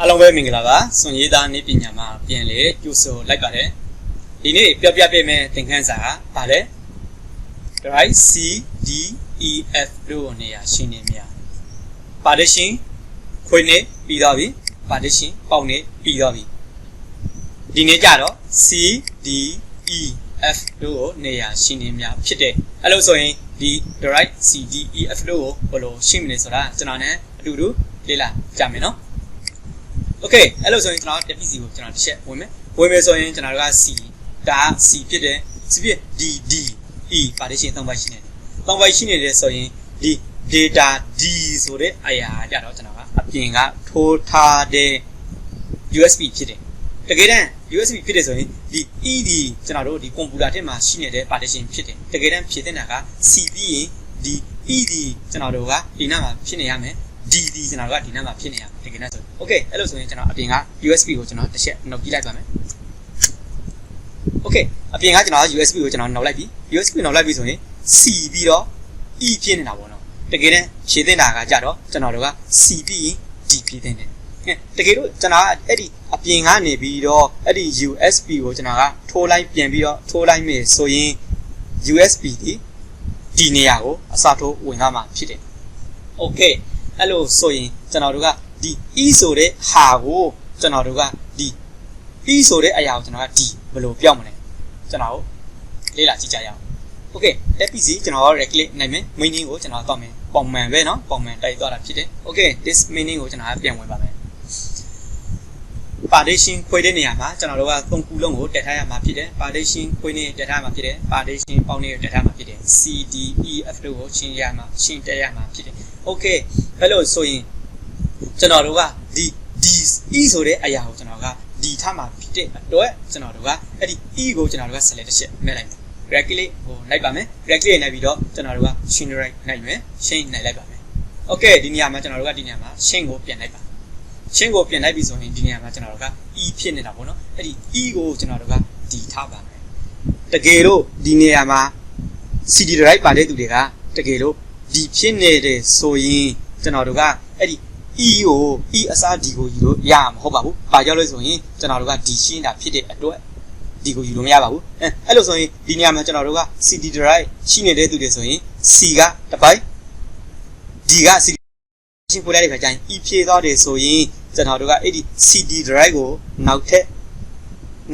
အားလုံးပဲမင်္ဂလာပါစွန်ရေးသားနေပညာမှာပြန်လေကြိုဆိုလိုက်ပါတယ်ဒီနေ့ပြောပြပေးမယ့်သင်ခန်းစာကဘာလဲ right c d e f လို့နေရာရှင်းနေမြာ partition ခွေနေပြီးတော့ပြီ partition ပေါက်နေပြီးတော့ပြီဒီနေ့ကြတော့ c d e f လို့နေရာရှင်းနေမြာဖြစ်တယ်အဲ့လိုဆိုရင်ဒီ right c d e f လို့ကိုဘယ်လိုရှင်းမလဲဆိုတာကျွန်တော်နဲ့အတူတူလေ့လာကြမယ်နော် Okay အဲ့လိုဆိုရင်ကျွန်တော်ပြပစီကိုကျွန်တော်တစ်ချက်ဝင်မယ်ဝင်မယ်ဆိုရင်ကျွန်တော်တို့က C ဒါ C ဖြစ်တယ် C ဖြစ် D D E partition သုံးပိုင်းရှိနေတယ်သုံးပိုင်းရှိနေတယ်ဆိုရင်ဒီ data D ဆိုတဲ့အရာကြတော့ကျွန်တော်ကအပြင်ကထိုးထားတဲ့ USB ဖြစ်တယ်တကယ်တမ်း USB ဖြစ်တယ်ဆိုရင်ဒီ ED ကျွန်တော်တို့ဒီကွန်ပျူတာထဲမှာရှိနေတဲ့ partition ဖြစ်တယ်တကယ်တမ်းဖြစ်တဲ့နာက C ပြီးရင်ဒီ ED ကျွန်တော်တို့ကဒီနာမှာဖြစ်နေရမယ် D ဒီကျွန်တော်တို့ကဒီနားမှာဖြစ်နေရမယ်တကယ်တမ်းဆို Okay အဲ့လိုဆိုရင်ကျွန်တော်အပြင်က USB ကိုကျွန်တော်တစ်ချက်နှုတ်ကြည့်လိုက်ပါမယ် Okay အပြင်ကကျွန်တော် USB ကိုကျွန်တော်နှုတ်လိုက်ပြီ USB နှုတ်လိုက်ပြီဆိုရင် C ပြီးတော့ E ဖြစ်နေတာပေါ့နော်တကယ်တမ်းရှင်းတင်တာကကြတော့ကျွန်တော်တို့က C ပြီးရင် D ဖြစ်တင်တယ်တကယ်လို့ကျွန်တော်ကအဲ့ဒီအပြင်ကနေပြီးတော့အဲ့ဒီ USB ကိုကျွန်တော်ကထိုးလိုက်ပြန်ပြီးတော့ထိုးလိုက်မယ်ဆိုရင် USB ဒီဒီနေရာကိုအစားထိုးဝင်သွားမှာဖြစ်တယ် Okay အဲ့လိုဆိုရင်ကျွန်တော်တို့ကဒီ e ဆိုတဲ့ဟာကိုကျွန်တော်တို့ကဒီ e ဆိုတဲ့အရာကိုကျွန်တော်ကဒီဘယ်လိုပြောင်းမလဲကျွန်တော်လေ့လာကြည့်ကြရအောင် Okay FPC ကျွန်တော် right click နိုင်မယ် meaning ကိုကျွန်တော်တော့မယ်ပုံမှန်ပဲเนาะပုံမှန်တိုက်သွားတာဖြစ်တယ် Okay this meaning ကိုကျွန်တော်ပြန်ဝင်ပါမယ် partition ခွဲတဲ့နေရာမှာကျွန်တော်တို့ကသုံးခုလုံးကိုတက်ထားရမှာဖြစ်တယ် partition ခွဲနေတက်ထားမှာဖြစ်တယ် partition ပေါင်းနေတက်ထားမှာဖြစ်တယ် C D E F တို့ကိုရှင်းရမှာရှင်းတက်ရမှာဖြစ်တယ် okay အဲ့လိုဆိုရင်ကျွန်တော်တို့ကဒီဒီ E ဆိုတဲ့အရာကိုကျွန်တော်ကဒီထားမှာဖြစ်တဲ့အတွက်ကျွန်တော်တို့ကအဲ့ဒီ E ကိုကျွန်တော်တို့က select တစ်ချက်မဲ့လိုက်မယ် right click ကိုလိုက်ပါမယ် right click နိုင်ပြီးတော့ကျွန်တော်တို့က shine right နိုင်မယ် shine နိုင်လိုက်ပါမယ် okay ဒီနေရာမှာကျွန်တော်တို့ကဒီနေရာမှာ shine ကိုပြန်လိုက်ပါရှင်းကိုပြင်လိုက်ပြီဆိုရင်ဒီနေရာမှာကျွန်တော်တို့က e ဖြစ်နေတာပေါ့နော်အဲ့ဒီ e ကိုကျွန်တော်တို့ကဒီထားပါမယ်တကယ်လို့ဒီနေရာမှာ CD drive ပါတဲ့သူတွေကတကယ်လို့ဒီဖြစ်နေတယ်ဆိုရင် ကျွန်တော်တို့ကအဲ့ဒီ e ကို e အစား d ကိုယူလို့ရမှာမဟုတ်ပါဘူး။ဘာကြောင့်လဲဆိုရင်ကျွန်တော်တို့ကဒီရှင်းတာဖြစ်တဲ့အတွက် d ကိုယူလို့မရပါဘူး။အဲအဲ့လိုဆိုရင်ဒီနေရာမှာကျွန်တော်တို့က CD drive ရှိနေတဲ့သူတွေဆိုရင် C ကတစ်ပိုင်း D က CD ရှင်းပို့လိုက်တဲ့ခါကျရင် e ဖြည့်သွားတယ်ဆိုရင်ကျွန်တော်တို့ကအဲ့ဒီ CD drive ကိုနောက်ထပ်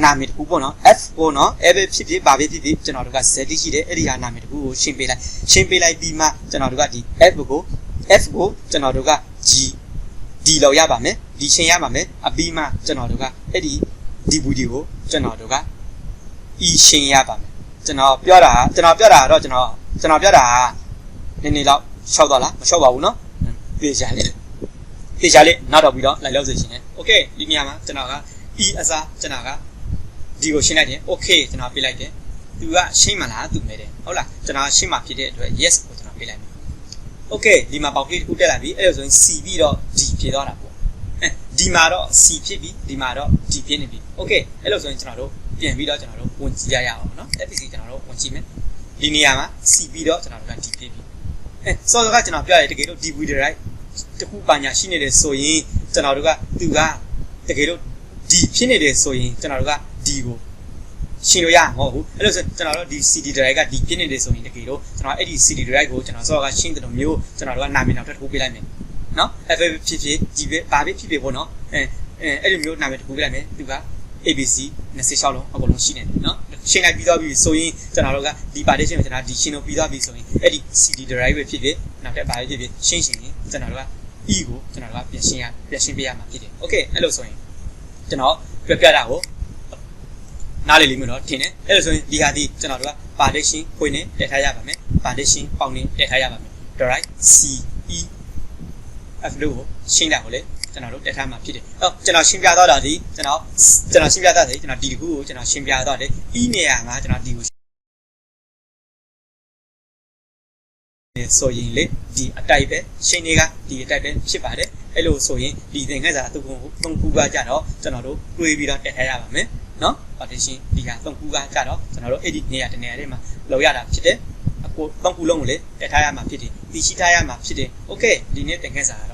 နာမည်တစ်ခုပေါ့နော် F ပေါ့နော် F ဖြစ်ဖြစ်ဘာဖြစ်ဖြစ်ဖြစ်ကျွန်တော်တို့က Z ရှိတယ်အဲ့ဒီဟာနာမည်တစ်ခုကိုရှင်းပေးလိုက်ရှင်းပေးလိုက်ပြီးမှကျွန်တော်တို့ကဒီ F ကို F ကိုကျွန်တော်တို့က G D လောက်ရပါမယ်ဒီရှင်းရပါမယ်အပြီးမှကျွန်တော်တို့ကအဲ့ဒီ DVD ကိုကျွန်တော်တို့က E ရှင်းရပါမယ်ကျွန်တော်ပြောတာကျွန်တော်ပြောတာတော့ကျွန်တော်ကျွန်တော်ပြောတာနည်းနည်းတော့ရှောက်တော့လားမရှောက်ပါဘူးเนาะပြေချာလေးပြေချာလေးနောက်တော့ပြီးတော့လိုက်လောက်စေချင်တယ်โอเคဒီနေရာမှာကျွန်တော်က E အစားကျွန်တော်ကဒီကိုရှင်းလိုက်တယ် okay ကျွန်တော်ပြလိုက်တယ်သူကရှင်းမလားသူမဲတယ်ဟုတ်လားကျွန်တော်ရှင်းမှဖြစ်တဲ့အတွက် yes ကိုကျွန်တော်ပြလိုက်မယ် okay ဒီမှာပေါက်ကလေးတစ်ခုတက်လာပြီအဲ့လိုဆိုရင် C ပြီးတော့ D ဖြစ်သွားတာပေါ့အဲဒီမှာတော့ C ဖြစ်ပြီဒီမှာတော့ D ဖြစ်နေပြီ okay အဲ့လိုဆိုရင်ကျွန်တော်တို့ပြန်ပြီးတော့ကျွန်တော်တို့ဝင်ကြည့်ရရအောင်เนาะ FPC ကျွန်တော်တို့ဝင်ကြည့်မယ်ဒီနေရာမှာ C ပြီးတော့ကျွန်တော်တို့က D ဖြစ်ပြီအဲစောစောကကျွန်တော်ပြောရတဲ့တကယ်လို့ D ပြီးတဲ့ right တခုပညာရှိနေတယ်ဆိုရင်ကျွန်တော်တို့ကသူကတကယ်လို့ D ဖြစ်နေတယ်ဆိုရင်ကျွန်တော်တို့က D ကို ရှင်းလို့ရမှာမဟုတ်ဘူးအဲ့လိုဆိုကျွန်တော်တို့ဒီ CD drive က D ဖြစ်နေတယ်ဆိုရင်တကယ်လို့ကျွန်တော်အဲ့ဒီ CD drive ကိုကျွန်တော်စောကရှင်းတယ်လို့မျိုးကျွန်တော်တို့ကနာမည်နောက်ထပ်တစ်ခုပေးလိုက်မယ်နော် FF ဖြစ်ဖြစ် G ပဲဘာပဲဖြစ်ဖြစ်ပေါ့နော်အဲအဲအဲ့လိုမျိုးနာမည်တစ်ခုပေးလိုက်မယ်သူက ABC 26လုံးအကုန်လုံးရှိနေတယ်နော်ရှင်းလိုက်ပြီးတော့ပြီဆိုရင်ကျွန်တော်တို့ကဒီ partition ကိုကျွန်တော်ဒီရှင်းလို့ပြီးတော့ပြီဆိုရင်အဲ့ဒီ CD drive ပဲဖြစ်ဖြစ်နောက်ထပ်ဘာပဲဖြစ်ဖြစ်ရှင်းရှင်းရင်ကျွန်တော်တို့က E ကိုကျွန်တော်တို့ကပြင်ရှင်းရပြင်ရှင်းပေးရမှာဖြစ်တယ် Okay အဲ့လိုဆိုရင်ကျွန်တော်ပြပြတာကို နားလေလိမ့်မယ်နော်ထင်တယ်အဲ့လိုဆိုရင်ဒီဟာဒီကျွန်တော်တို့က partition ခွေနဲ့တက်ထားရပါမယ် partition ပေါင်းနဲ့တက်ထားရပါမယ် right C E F လို့ရှင်းတာကိုလေကျွန်တော်တို့တက်ထားမှာဖြစ်တယ်အော်ကျွန်တော်ရှင်းပြတော့တာဒီကျွန်တော်ကျွန်တော်ရှင်းပြတော့တယ်ကျွန်တော်ဒီတခုကိုကျွန်တော်ရှင်းပြတော့တယ် E နေရာမှာကျွန်တော်ဒီကိုဆိုရင်လေဒီအတိုက်ပဲရှင်းတွေကဒီအတိုက်ပဲဖြစ်ပါတယ်အဲ့လိုဆိုရင်ဒီသင်ခန်းစာအတုပ်ကိုသုံးခုကကြတော့ကျွန်တော်တို့တွေးပြီးတော့တက်ထားရပါမယ် နော် partition ဒီဟာသုံးခုကကြတော့ကျွန်တော်တို့အဲ့ဒီနေရာတနေရာလေးမှာလောက်ရတာဖြစ်တယ်အကိုသုံးခုလုံးကိုလေတက်ထားရမှာဖြစ်တယ်သိရှိထားရမှာဖြစ်တယ် okay ဒီနေ့သင်ခန်းစာကတော့